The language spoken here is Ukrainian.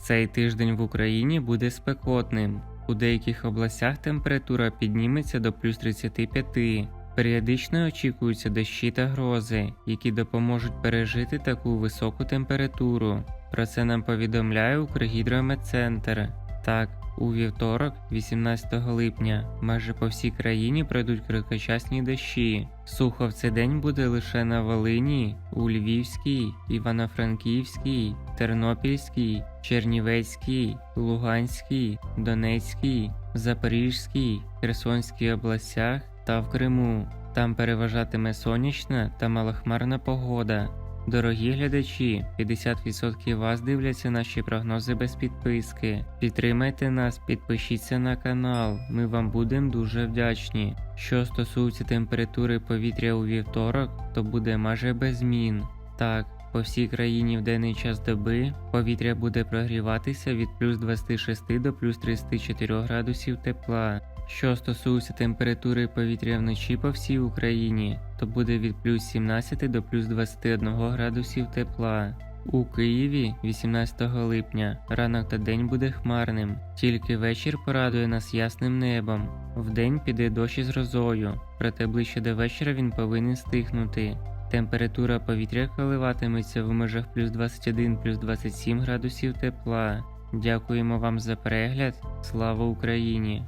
Цей тиждень в Україні буде спекотним. У деяких областях температура підніметься до плюс 35. Періодично очікуються дощі та грози, які допоможуть пережити таку високу температуру. Про це нам повідомляє Укргідрометцентр. Так, у вівторок, 18 липня, майже по всій країні пройдуть короткочасні дощі. Сухо в цей день буде лише на Волині, у Львівській, Івано-Франківській, Тернопільській, Чернівецькій, Луганській, Донецькій, Запорізькій, Херсонській областях та в Криму. Там переважатиме сонячна та малохмарна погода. Дорогі глядачі, 50% вас дивляться наші прогнози без підписки. Підтримайте нас, підпишіться на канал, ми вам будемо дуже вдячні. Що стосується температури повітря у вівторок, то буде майже без змін. Так, по всій країні в денний час доби повітря буде прогріватися від плюс 26 до плюс 34 градусів тепла. Що стосується температури повітря вночі по всій Україні, то буде від плюс 17 до плюс 21 градусів тепла. У Києві 18 липня ранок та день буде хмарним, тільки вечір порадує нас ясним небом. Вдень піде дощ із грозою, проте ближче до вечора він повинен стихнути. Температура повітря коливатиметься в межах плюс 21 плюс 27 градусів тепла. Дякуємо вам за перегляд. Слава Україні!